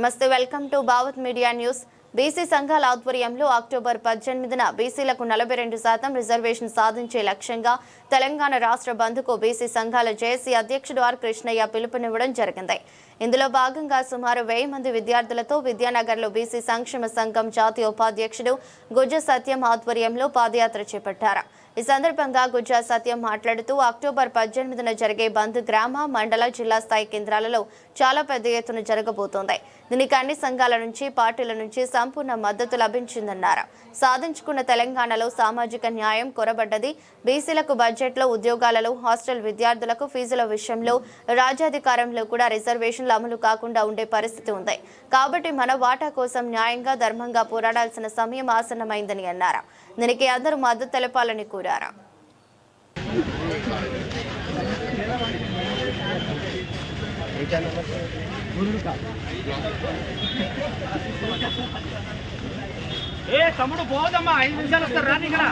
నమస్తే welcome to Bhavat media news. BC సంఘాల ఆధ్వర్యంలో అక్టోబర్ పద్దెనిమిదిన బీసీలకు నలభై రెండు శాతం రిజర్వేషన్ సాధించే లక్ష్యంగా తెలంగాణ రాష్ట్ర బంధుకు బీసీ సంఘాల జేసీ అధ్యక్షుడు ఆర్ కృష్ణయ్య పిలుపునివ్వడం జరిగింది. ఇందులో భాగంగా సుమారు వెయ్యి మంది విద్యార్థులతో విద్యానగర్లో బీసీ సంక్షేమ సంఘం జాతీయ ఉపాధ్యక్షుడు గుజ్జ సత్యం ఆధ్వర్యంలో పాదయాత్ర చేపట్టారు. ఈ సందర్భంగా గుజ్జా సత్యం మాట్లాడుతూ అక్టోబర్ పద్దెనిమిదిన జరిగే బంద్ గ్రామ మండల జిల్లా స్థాయి కేంద్రాలలో చాలా పెద్ద ఎత్తున జరగబోతోంది. దీనికి అన్ని సంఘాల నుంచి పార్టీల నుంచి సంపూర్ణ మద్దతు లభించిందన్నారు. సాధించుకున్న తెలంగాణలో సామాజిక న్యాయం కొరబడ్డది. బీసీలకు బడ్జెట్లో ఉద్యోగాలలో హాస్టల్ విద్యార్థులకు ఫీజుల విషయంలో రాజ్యాధికారంలో కూడా రిజర్వేషన్లు అమలు కాకుండా ఉండే పరిస్థితి ఉంది. కాబట్టి మన వాటా కోసం న్యాయంగా ధర్మంగా పోరాడాల్సిన సమయం ఆసన్నమైందని అన్నారు. దీనికి అందరూ మద్దతు తెలపాలని కోరారు ఏ తమ్ముడు పోదమ్మా ఐదు నిమిషాలు వస్తారు రాని ఇక్కడ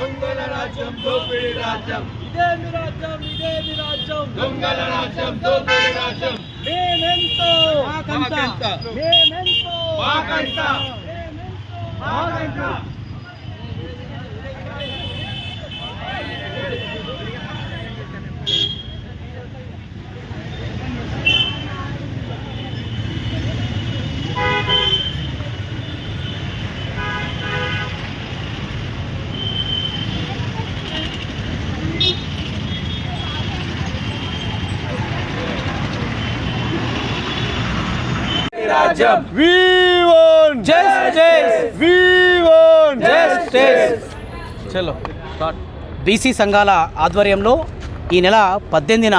దొంగల రాజ్యం దోపిడీ రాజ్యం ఇదే మీ రాజ్యం ఇదే మీ రాజ్యం దొంగల రాజ్యం దోపిడీ రాజ్యం మేమెంతో మాకంత. మేమెంతో మాకంత. మేమెంతో మాకంత. రాజ్యం. Justice. We want Justice. చలో బీసీ సంఘాల ఆధ్వర్యంలో ఈ నెల పద్దెనిమిదిన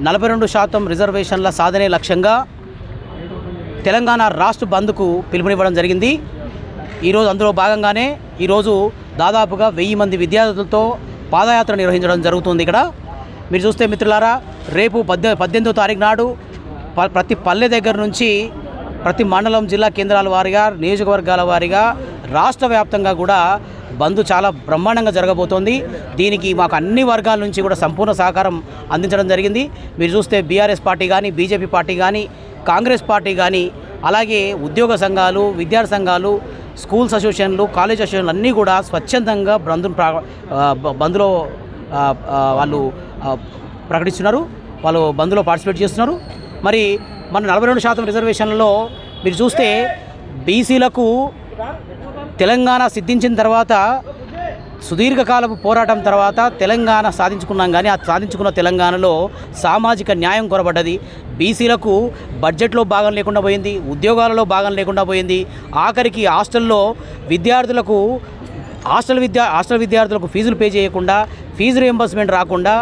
నలభై రెండు శాతం రిజర్వేషన్ల సాధనే లక్ష్యంగా తెలంగాణ రాష్ట్ర బంద్కు పిలుపునివ్వడం జరిగింది. ఈరోజు అందులో భాగంగానే ఈరోజు దాదాపుగా వెయ్యి మంది విద్యార్థులతో పాదయాత్ర నిర్వహించడం జరుగుతుంది ఇక్కడ. మీరు చూస్తే మిత్రులారా రేపు పద్దె పద్దెనిమిదో తారీఖు నాడు ప- ప్రతి పల్లె దగ్గర నుంచి ప్రతి మండలం జిల్లా కేంద్రాల వారీగా నియోజకవర్గాల వారీగా రాష్ట్ర వ్యాప్తంగా కూడా బంద్ చాలా బ్రహ్మాండంగా జరగబోతోంది. దీనికి మాకు అన్ని వర్గాల నుంచి కూడా సంపూర్ణ సహకారం అందించడం జరిగింది. మీరు చూస్తే బీఆర్ఎస్ పార్టీ కానీ బీజేపీ పార్టీ కానీ కాంగ్రెస్ పార్టీ కానీ అలాగే ఉద్యోగ సంఘాలు విద్యార్థి సంఘాలు స్కూల్స్ అసోసియేషన్లు కాలేజ్ అసోసియేషన్లు అన్నీ కూడా స్వచ్ఛందంగా బంధును ప్రా బంద్లో వాళ్ళు ప్రకటిస్తున్నారు. వాళ్ళు బంద్లో పార్టిసిపేట్ చేస్తున్నారు. మరి మన నలభై రెండు శాతం రిజర్వేషన్లలో మీరు చూస్తే బీసీలకు తెలంగాణ సిద్ధించిన తర్వాత సుదీర్ఘకాలపు పోరాటం తర్వాత తెలంగాణ సాధించుకున్నాం కానీ ఆ సాధించుకున్న తెలంగాణలో సామాజిక న్యాయం కొరబడ్డది. బీసీలకు బడ్జెట్లో భాగం లేకుండా పోయింది ఉద్యోగాలలో భాగం లేకుండా పోయింది. ఆఖరికి హాస్టల్లో విద్యార్థులకు హాస్టల్ విద్యా హాస్టల్ విద్యార్థులకు ఫీజులు పే చేయకుండా ఫీజు రియంబర్స్మెంట్ రాకుండా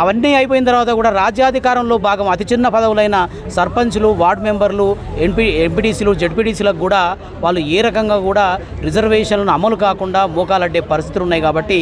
అవన్నీ అయిపోయిన తర్వాత కూడా రాజ్యాధికారంలో భాగం అతి చిన్న పదవులైన సర్పంచ్లు వార్డు మెంబర్లు ఎంపీ ఎంపీటీసీలు జడ్పీటీసీలకు కూడా వాళ్ళు ఏ రకంగా కూడా రిజర్వేషన్లను అమలు కాకుండా మోకాలడ్డే పరిస్థితులు ఉన్నాయి కాబట్టి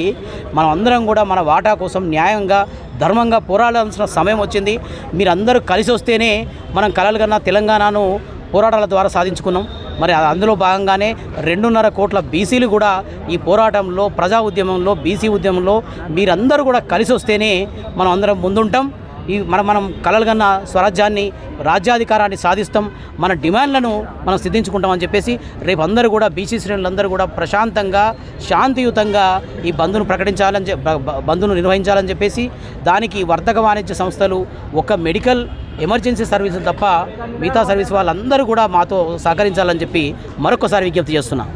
మనం అందరం కూడా మన వాటా కోసం న్యాయంగా ధర్మంగా పోరాడాల్సిన సమయం వచ్చింది. మీరందరూ కలిసి వస్తేనే మనం కలలు కన్నా తెలంగాణను పోరాటాల ద్వారా సాధించుకున్నాం. మరి అందులో భాగంగానే రెండున్నర కోట్ల బీసీలు కూడా ఈ పోరాటంలో ప్రజా ఉద్యమంలో బీసీ ఉద్యమంలో మీరందరూ కూడా కలిసి వస్తేనే మనం అందరం ముందుంటాం. ఈ మనం మనం కలలుగన్న స్వరాజ్యాన్ని రాజ్యాధికారాన్ని సాధిస్తాం. మన డిమాండ్లను మనం సిద్ధించుకుంటామని చెప్పేసి రేపు అందరూ కూడా బీసీ శ్రేణులందరూ కూడా ప్రశాంతంగా శాంతియుతంగా ఈ బంద్ను ప్రకటించాలని చె- బంద్ను నిర్వహించాలని చెప్పేసి దానికి వర్తక వాణిజ్య సంస్థలు ఒక మెడికల్ ఎమర్జెన్సీ సర్వీసులు తప్ప మిగతా సర్వీస్ వాళ్ళందరూ కూడా మాతో సహకరించాలని చెప్పి మరొకసారి విజ్ఞప్తి చేస్తున్నాను